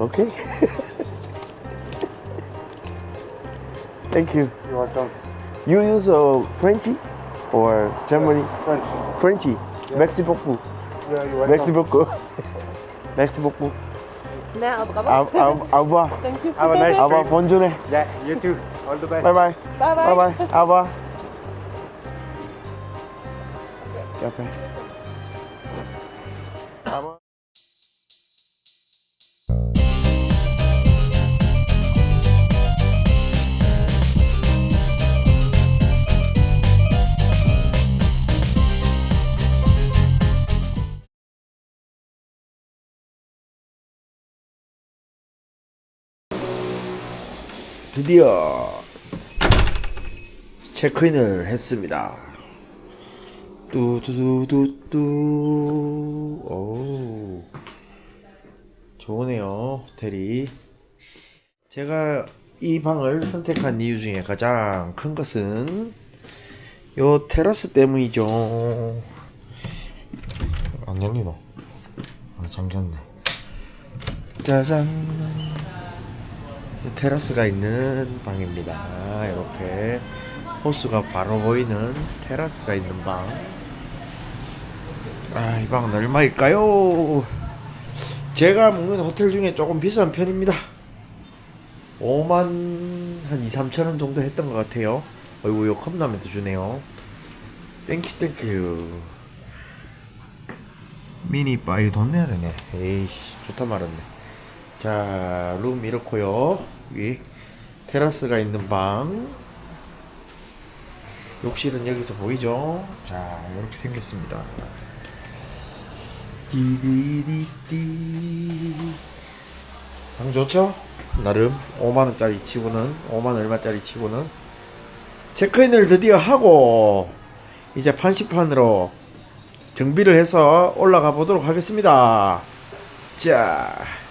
Okay. Thank you. You are done. You use uh, Frenchy or Germany? French. Frenchy. Merci beaucoup. Yeah, you are Merci beaucoup. Merci beaucoup. 네, 아버가 Au, au, au revoir. Thank you. Have a nice Au revoir. trip. Bonne journée. Yeah, you too. All the best. Bye bye. Bye Bye bye. bye. Au revoir. 옆에. 드디어 체크인을 했습니다. 뚜두두두뚜. 오. 좋으네요, 호텔이. 제가 이 방을 선택한 이유 중에 가장 큰 것은 요 테라스 때문이죠. 안 열리노? 아, 잠겼네. 짜잔. 테라스가 있는 방입니다. 이렇게 호수가 바로 보이는 테라스가 있는 방. 아, 이 방은 얼마일까요? 제가 묵는 호텔 중에 조금 비싼 편입니다. 5만 한 2, 3천 원 정도 했던 것 같아요. 어이구, 요 컵라면도 주네요. 땡큐, 땡큐. 미니 바, 이거 돈 내야 되네. 에이씨, 좋다 말았네. 자, 룸 이렇고요. 여기 테라스가 있는 방. 욕실은 여기서 보이죠? 자, 이렇게 생겼습니다. 디디디디. 방 좋죠? 나름 5만 원짜리 치고는 5만 얼마짜리 치고는 체크인을 드디어 하고 이제 판시판으로 정비를 해서 올라가 보도록 하겠습니다. 자. 띠리리리.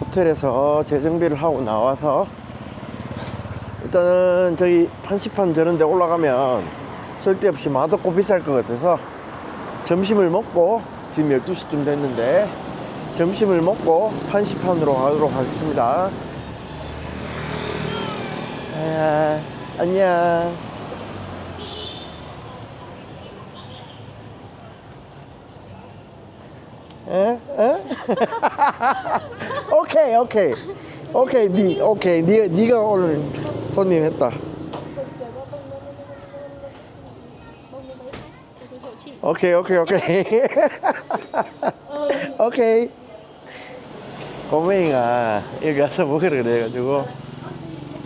호텔에서 재정비를 하고 나와서 일단은 저기 판시판 저런데 올라가면 쓸데없이 맛없고 비쌀 것 같아서 점심을 먹고 지금 12시쯤 됐는데 점심을 먹고 판시판으로 가도록 하겠습니다. 아, 안녕 에? 에? 오케이 오케이. 오케이 니 오케이. 니 니가 오늘 손님 했다. 오케이 오케이 오케이. 오케이. 꼬맹이가 여기 와서 먹으라 그래가지고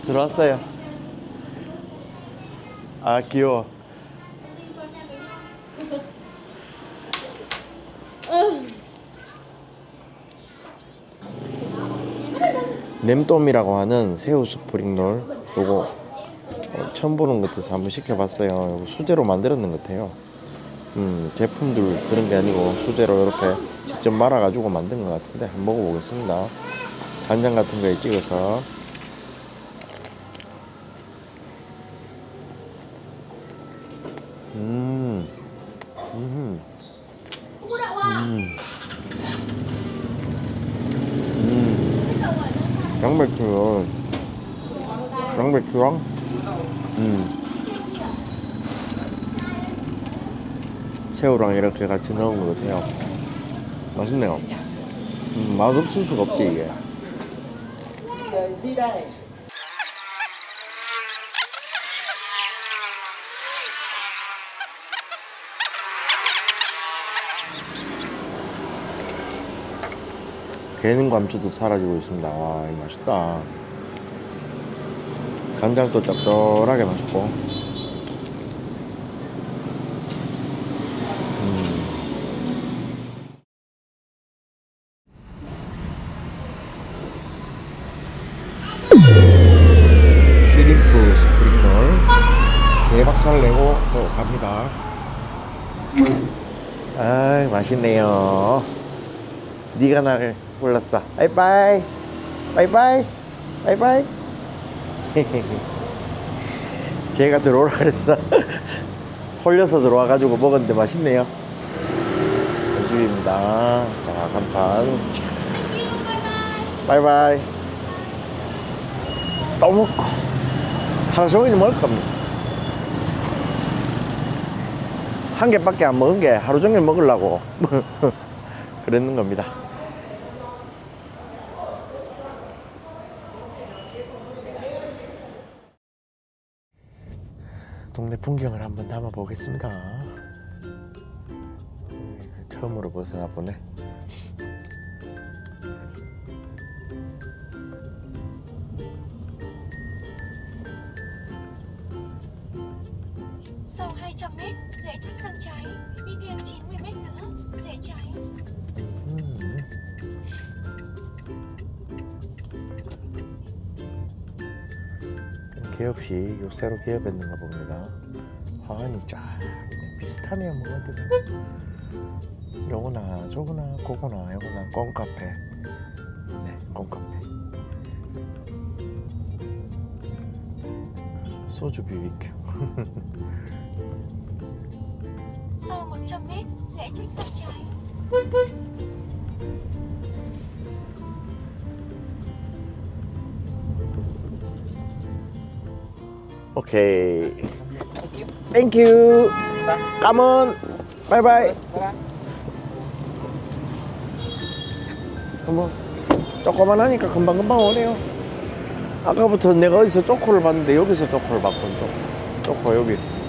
들어왔어요. 아 귀여워 냄돔이라고 하는 새우 스프링롤. 요거 어, 처음 보는 것 같아서 한번 시켜봤어요. 요거 수제로 만들었는 것 같아요. 음, 제품들 그런 게 아니고 수제로 이렇게 직접 말아가지고 만든 것 같은데 한번 먹어보겠습니다. 간장 같은 거에 찍어서 음, 음, 음, 음. 양배추를 양배추랑 음. 새우랑 이렇게 같이 넣은 것 같아요. 맛있네요. 음, 맛없을 수가 없지 이게. 개는 감초도 사라지고 있습니다. 와 이거 맛있다. 간장도 짭짤하게 맛있고 쉬림프 스프링롤 대박살 내고 또 갑니다 아 맛있네요 네가 나를 불렀어 바이바이 바이바이. 바이바이. 제가 들어오라 그랬어. 홀려서 들어와가지고 먹었는데 맛있네요. 연주입니다. 자, 간판. 바이바이. 또 먹고. 하루 종일 먹을 겁니다. 한 개밖에 안 먹은 게 하루 종일 먹으려고 그랬는 겁니다. 동네 풍경을 한번 담아 보겠습니다. 처음으로 벗어나 보네. Sau 200 mét, rẽ trước sang trái, đi thêm 90 mét nữa, rẽ trái. 음. 기업시 요 새로 기업했는가 봅니다. 화환이 쫙. 비슷하네요 뭐가들. 요거나 저거나 그거나 요거나 꽁카페. 네, 꽁카페. 소주 비비큐. Sau 100 mét, rẽ trước sang trái. 오케이. 땡큐. 까문. 바이바이. 뭐 조그만 하니까 금방금방 오네요. 아까부터 내가 어디서 쪼코를 봤는데 여기서 쪼코를 봤군. 쪼 코, 쪼코 여기 있었어.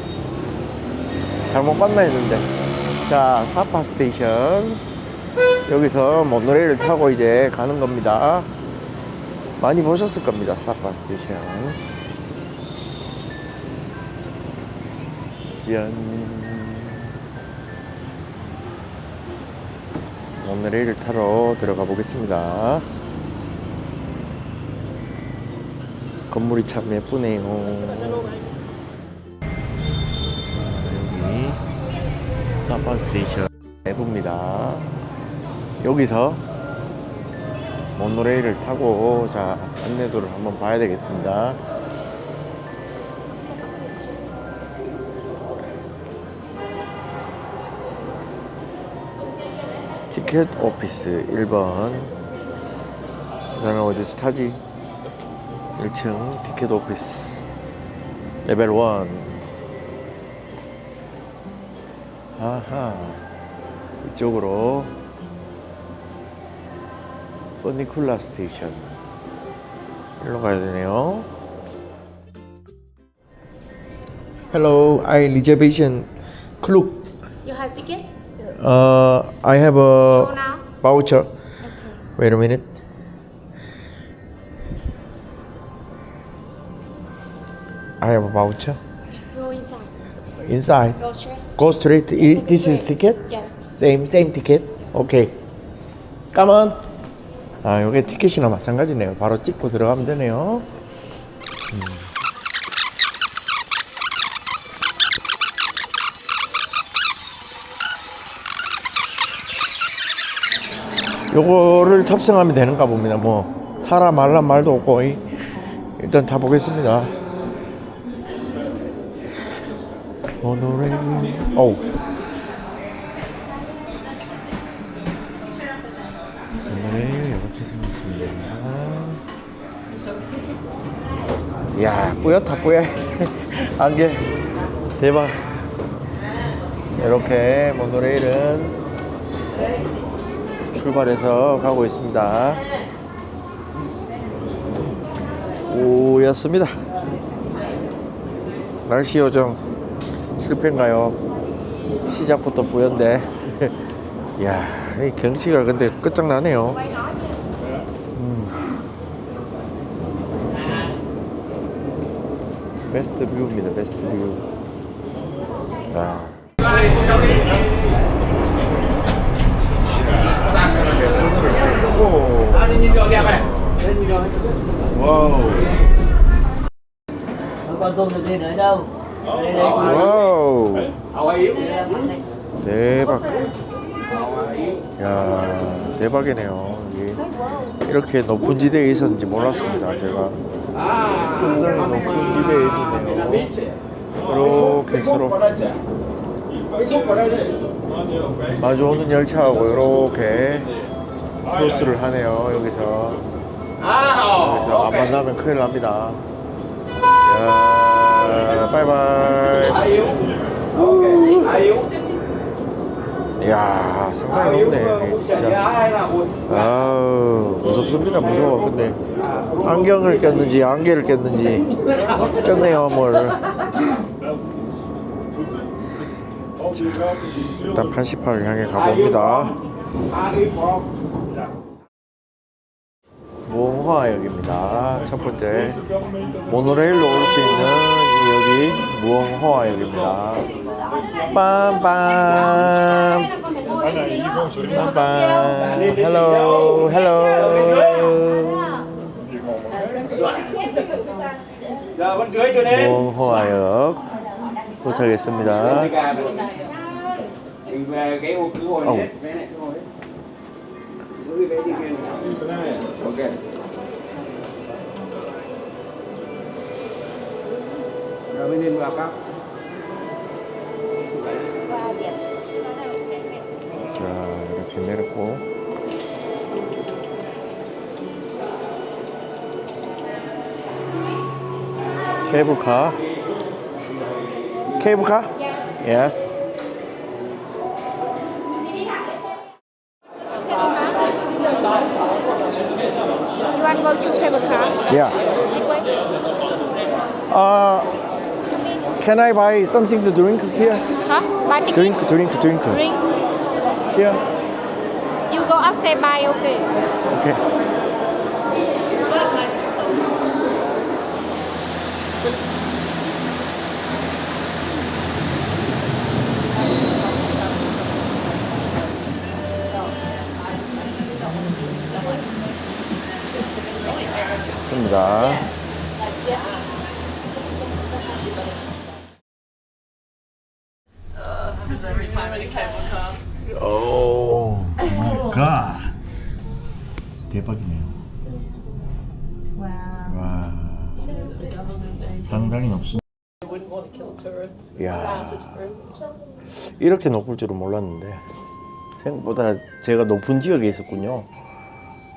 잘못 봤나 했는데. 자, 사파 스테이션. 여기서 모노레일을 타고 이제 가는 겁니다. 많이 보셨을 겁니다. 사파 스테이션. 짠. 모노레일을 타러 들어가 보겠습니다. 건물이 참 예쁘네요. 사파 스테이션 예쁩니다. 여기서 모노레일을 타고 자 안내도를 한번 봐야 되겠습니다. 티켓 오피스 1번 그 다음에 어디서 타지? 1층 티켓 오피스 레벨 1 아하 이쪽으로 퍼니쿨라 스테이션 일로 가야 되네요 Hello, I reservation Klook. You have ticket? Uh, I have Go a now. voucher. Okay. Wait a minute. I have a voucher Go. Inside. Go straight. Go straight. I- This is ticket. Yes. Same same ticket. Okay. Come on. 아, 이게 티켓이나 마찬가지네요. 바로 찍고 들어가면 되네요. 음. 요거를 탑승하면 되는가 봅니다. 뭐 타라 말라 말도 없고 이- 일단 타보겠습니다. 모노레일. 어우. 모노레일 이렇게 생겼습니다. 이야 뿌옇다 뿌옇. 안개 대박. 이렇게 모노레일은 출발해서 가고 있습니다. 오였습니다. 날씨 요정 실패인가요? 시작부터 뿌연데. 이야, 이 경치가 근데 끝장나네요. 음. 베스트 뷰입니다, 베스트 뷰. 아. 와우. 와우. 대박. 야, 대박이네요. 여기 이렇게 높은 지대에 있었는지 몰랐습니다. 제가 상당히 높은 지대에 있었네요. 이렇게 서로 마주오는 열차하고 이렇게 크로스를 하네요. 여기서 여기서 안 만나면 큰일 납니다. 야, 바이바이. 이야, 상당히 높네. 진짜. 아우, 무섭습니다. 무서워. 근데 안경을 꼈는지 안개를 꼈는지 꼈네요, 뭘. 자, 일단 88을 향해 가봅니다. 무엉호화역입니다. 첫 번째 모노레일로 올 수 있는 이 여기 무엉호화역입니다. 빰빰 빰빰 헬로 헬로. 무엉호화역 도착했습니다. Về Rồi bên trên vào các. 자 이렇게 내렸고 케이블카 케이블카? Yes Can I buy something to drink here? Huh? Buy ticket? Drink drink drink Drink. Here You go outside buy, okay. Okay 탔습니다. 상당히 높습니다. 야 이렇게 높을 줄은 몰랐는데 생각보다 제가 높은 지역에 있었군요.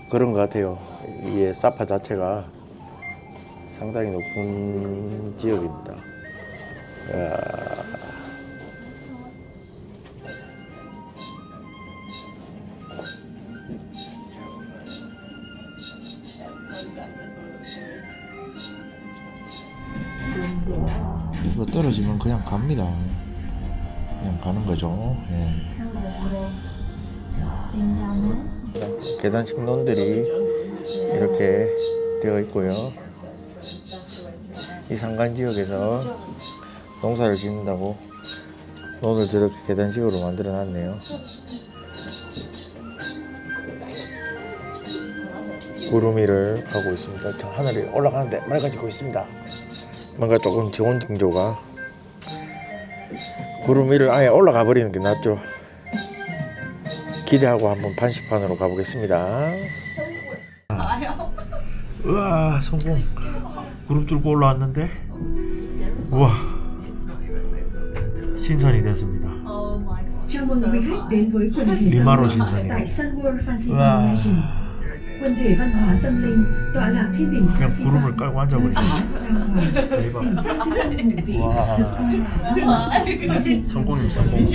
그런 것 같아요. 이게 사파 자체가 상당히 높은 지역입니다. 야. 그냥 갑니다. 그냥 가는 거죠. 예. 계단 식론들이 이렇게 되어 있고요. 이 산간 지역에서 농사를 짓는다고 논을 저렇게 계단식으로 만들어 놨네요. 구름 위를 가고 있습니다. 저 하늘이 올라가는데 맑아지고 있습니다. 뭔가 조금 지원 징조가 구름 위를 아예 올라가 버리는 게 낫죠. 기대하고 한번 반시판으로 가보겠습니다. 우와 성공. 구름 뚫고 올라왔는데 우와 신선이 됐습니다. Đến với quần thể Quần thể văn hóa tâm linh tọa lạc trên đỉnh 그냥 구름을 깔고 coi là 성공님 성공.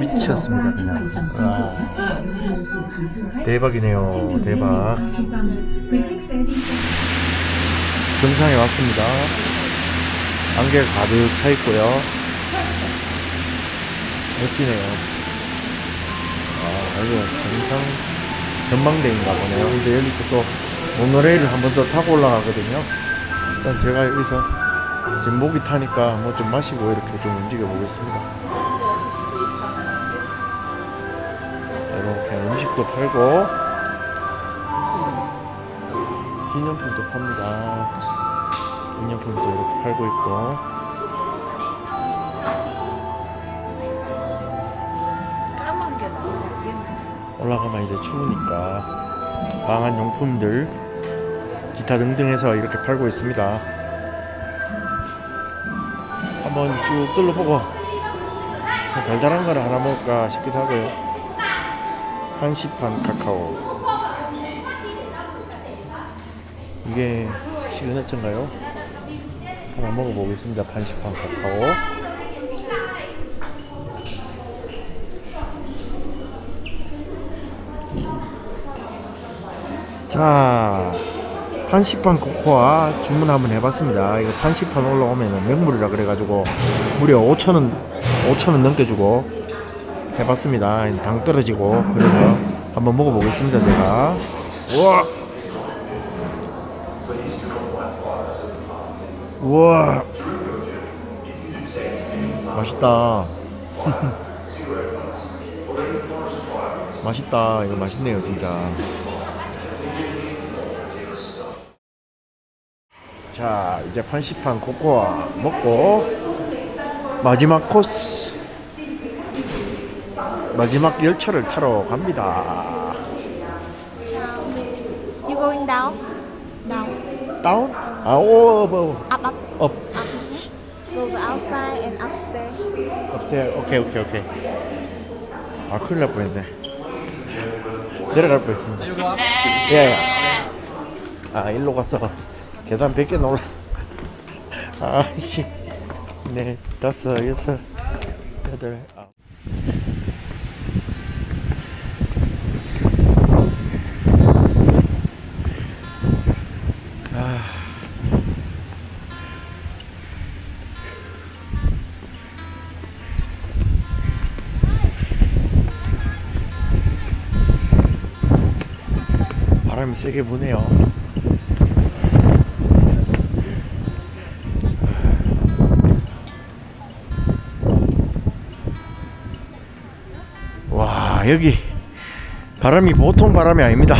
미쳤습니다 그냥. 와 대박이네요 대박. 정상에 왔습니다. 안개가 가득 차 있고요. 멋지네요. 아, 여기 정상 전망대인가 보네요. 근데 여기서 또 모노레일을 한 번 더 타고 올라가거든요. 일단 제가 여기서 지금 목이 타니까 뭐 좀 마시고 이렇게 좀 움직여 보겠습니다. 이렇게 음식도 팔고 기념품도 팝니다. 기념품도 이렇게 팔고 있고. 올라가면 이제 추우니까 방한 용품들 기타 등등 해서 이렇게 팔고 있습니다. 한번 쭉 둘러보고 달달한 거를 하나 먹을까 싶기도 하고요. 한시판 카카오 이게 시그너처인가요? 하나 먹어보겠습니다. 반시판 카카오 자 판시판 코코아 주문 한번 해봤습니다. 이거 판시판 올라오면은 맹물이라 그래가지고 무려 5천원 5천원 넘게 주고 해봤습니다. 당 떨어지고 그래서 한번 먹어보겠습니다 제가. 우와! 우와! 맛있다. 맛있다. 이거 맛있네요 진짜 자 이제 판시판 코코아 먹고 마지막 코스 마지막 열차를 타러 갑니다 You going down? Down. 다운? 아오 뭐 Up, up, 업. up. Go to outside and upstairs. 업스테어 오케이 오케이 오케이 아 큰일 날 뻔했네 내려갈 뻔했습니다 예예 아 일로 가서 계단 100개 올라 아씨. 네 다섯 여섯 여덟 아홉. 아. 바람이 세게 부네요. 여기 바람이 보통 바람이 아닙니다.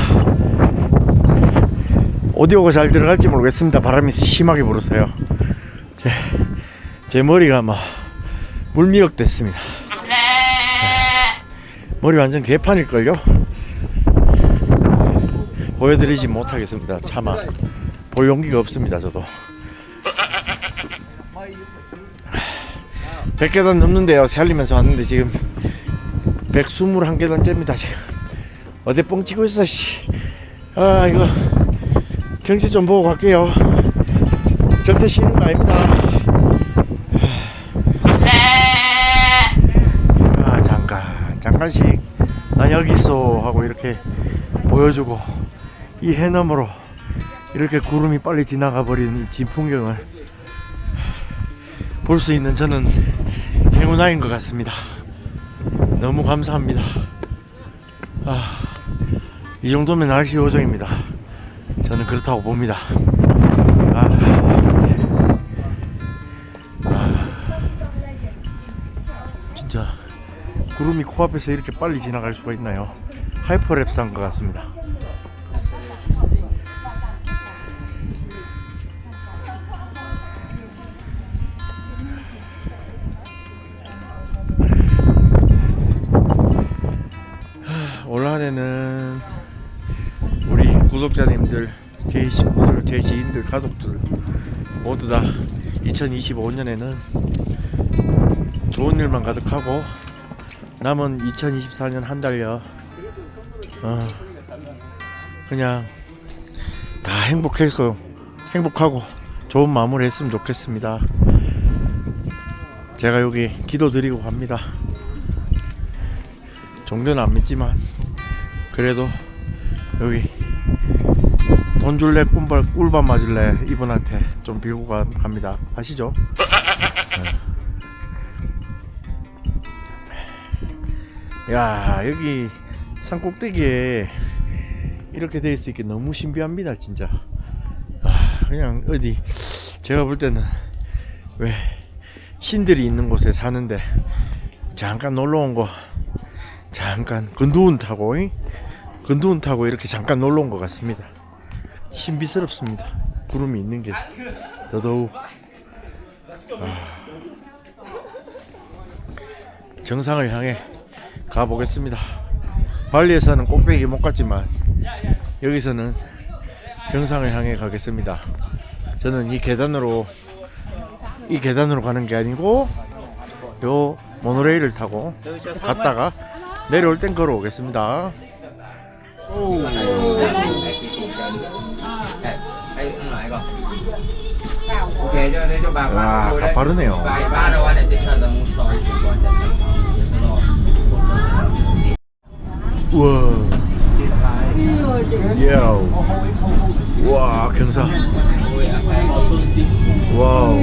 오디오가 잘 들어갈지 모르겠습니다. 바람이 심하게 불어서요. 제, 제 머리가 막 물미역 됐습니다. 머리 완전 개판일걸요? 보여드리지 못하겠습니다. 차마 볼 용기가 없습니다. 저도 100계단 넘는데요. 살리면서 왔는데 지금 121계단째입니다. 지금 어디 뻥 치고 있어. 씨. 아 이거 경치 좀 보고 갈게요. 절대 쉬는 거 아닙니다. 아 잠깐 잠깐씩 나 여기 있어 하고 이렇게 보여주고 이 해너머로 이렇게 구름이 빨리 지나가 버린 이 진풍경을 볼 수 있는 저는 행운아인 것 같습니다. 너무 감사합니다. 아, 이 정도면 날씨 요정입니다. 저는 그렇다고 봅니다. 아, 아, 진짜 구름이 코앞에서 이렇게 빨리 지나갈 수가 있나요? 하이퍼랩스한 것 같습니다. 올 한해는 우리 구독자님들, 제 식구들, 제 지인들, 가족들 모두 다 2025년에는 좋은 일만 가득하고 남은 2024년 한 달여 어, 그냥 다 행복해서 행복하고 좋은 마무리 했으면 좋겠습니다. 제가 여기 기도 드리고 갑니다. 종교는 안 믿지만 그래도 여기 돈 줄래 꿀밤, 꿀밤 맞을래 이분한테 좀 빌고 가, 갑니다. 아시죠? 네. 야 여기 산 꼭대기에 이렇게 돼 있으니까 너무 신비합니다 진짜 아, 그냥 어디 제가 볼 때는 왜 신들이 있는 곳에 사는데 잠깐 놀러 온 거 잠깐 근두운 타고 잉? 근두운 타고 이렇게 잠깐 놀러 온 것 같습니다 신비스럽습니다 구름이 있는 게 더더욱 아, 정상을 향해 가보겠습니다 발리에서는 꼭대기 못 갔지만 여기서는 정상을 향해 가겠습니다. 저는 이 계단으로 이 계단으로 가는 게 아니고 요 모노레일을 타고 갔다가 내려올 땐 걸어오겠습니다. 오. 와, 가파르네요. 우와. 야우. 와, 경사. 와우.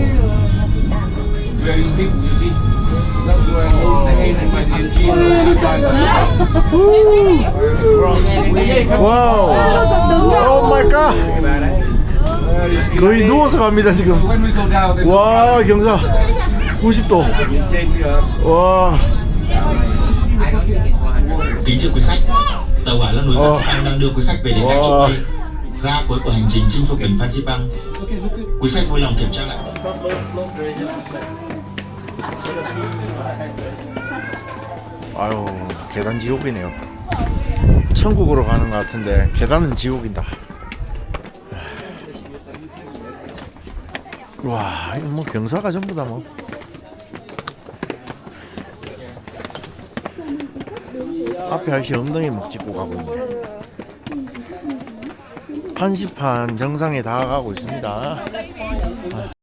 I hate my MG 와우. 거의 누워서 갑니다, 지금. 와, 경사. 90도. trên uh, 와. Kính thưa quý khách, tàu hỏa lăng núi. Phan Xipang đang đưa quý khách về đến ga cuối của hành trình chinh phục đỉnh Phan Xipang. Quý khách vui lòng kiểm tra lại. 아유, 계단 지옥이네요. 천국으로 가는 것 같은데 계단은 지옥이다. 와, 이거 뭐 경사가 전부 다 뭐. 앞에 아저씨 엉덩이 목 짚고 가고 있네. 한시판 정상에 다가가고 있습니다. tăng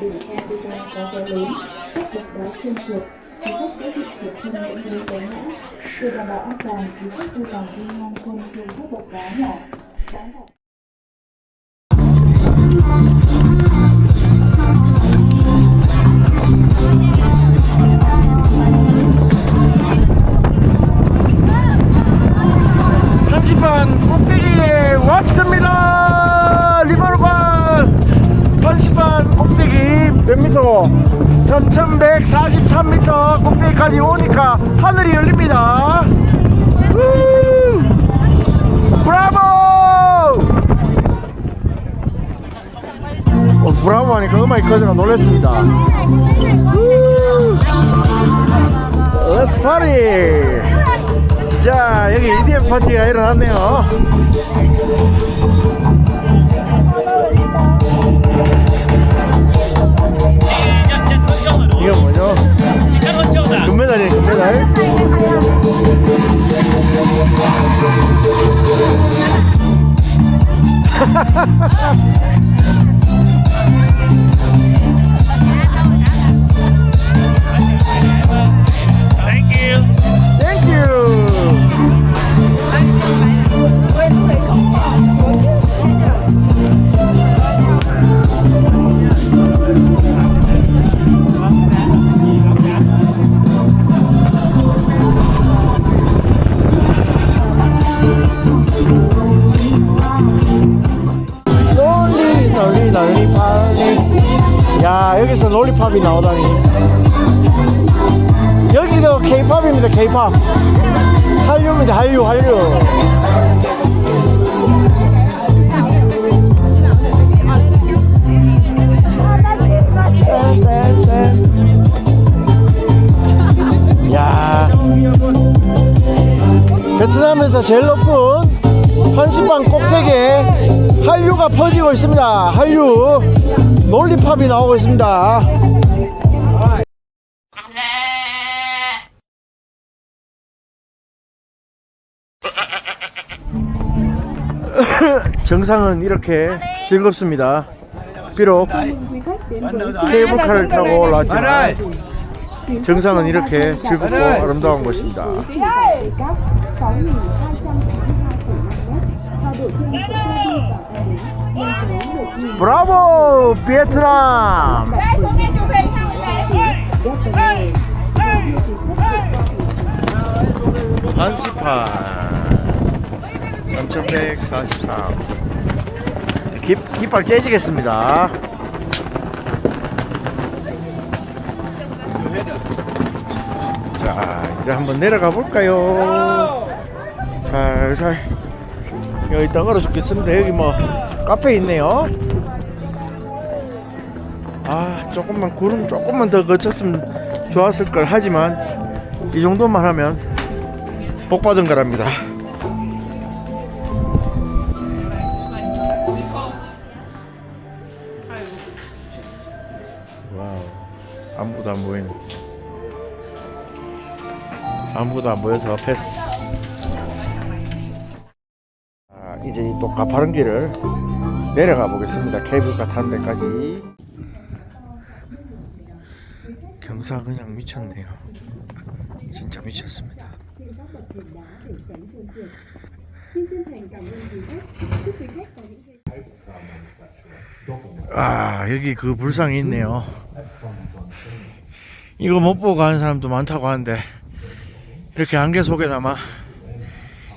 vực đỉnh Phan có gió lớn, các bậc đá trơn trượt, du khách dễ bị trượt chân những nơi té ngã. Để đảm bảo an toàn, du khách vui lòng đi ngang chân trên các bậc đá nhỏ. Đáng đảm 한시판 꼭대기에 왔습니다. 몇 미터? 3,143m 꼭대기까지 오니까 하늘이 열립니다. 우! 브라보! 어, 브라보 하니까 음악이 커져가 놀랐습니다. 렛츠 파티! 자 여기 EDM 파티가 일어났네요 금메달이에요 베트남에서 제일 높은 한신방 꼭대기에 한류가 퍼지고 있습니다. 한류 논리팝이 나오고 있습니다. 정상은 이렇게 즐겁습니다. 비록 케이블카를 타고 올라왔지만 정상은 이렇게 즐겁고 아름다운 곳입니다. 브라보 베트남! 한시판 3143 깃, 깃발 째지겠습니다 자 이제 한번 내려가 볼까요? 살살. 여기 떨어 죽겠습니다 여기 뭐 카페 있네요. 아 조금만 구름 조금만 더 거쳤으면 좋았을 걸 하지만 이 정도만 하면 복 받은 거랍니다. 아무도 안 보여서 패스. 아, 이제 이 또 가파른 길을 내려가 보겠습니다. 케이블카 타는 데까지. 경사 그냥 미쳤네요. 진짜 미쳤습니다. 아 여기 그 불상이 있네요. 이거 못 보고 가는 사람도 많다고 하는데 이렇게 안개 속에나마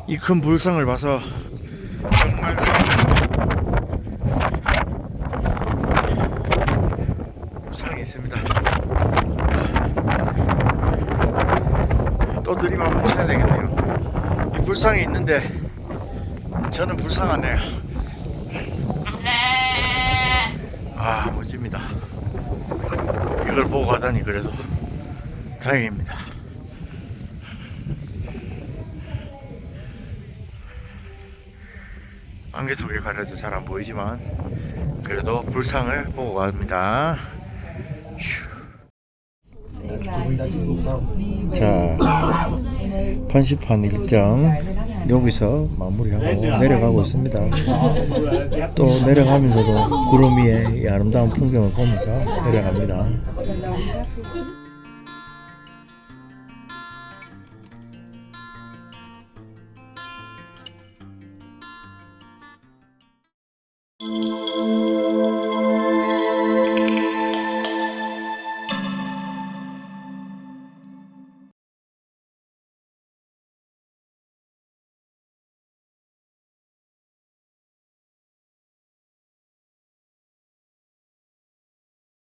이큰 불상을 봐서 정말 불상이 있습니다. 또 드림 한번 쳐야 되겠네요. 이 불상이 있는데 저는 불쌍하네요. 아 멋집니다. 이걸 보고 가다니 그래도 다행입니다. 안개 속에 가려서 잘안 보이지만 그래도 불상을 보고 갑니다. 자, 편집한 일정 여기서 마무리하고 내려가고 있습니다. 또 내려가면서도 구름 위에 이 아름다운 풍경을 보면서 내려갑니다.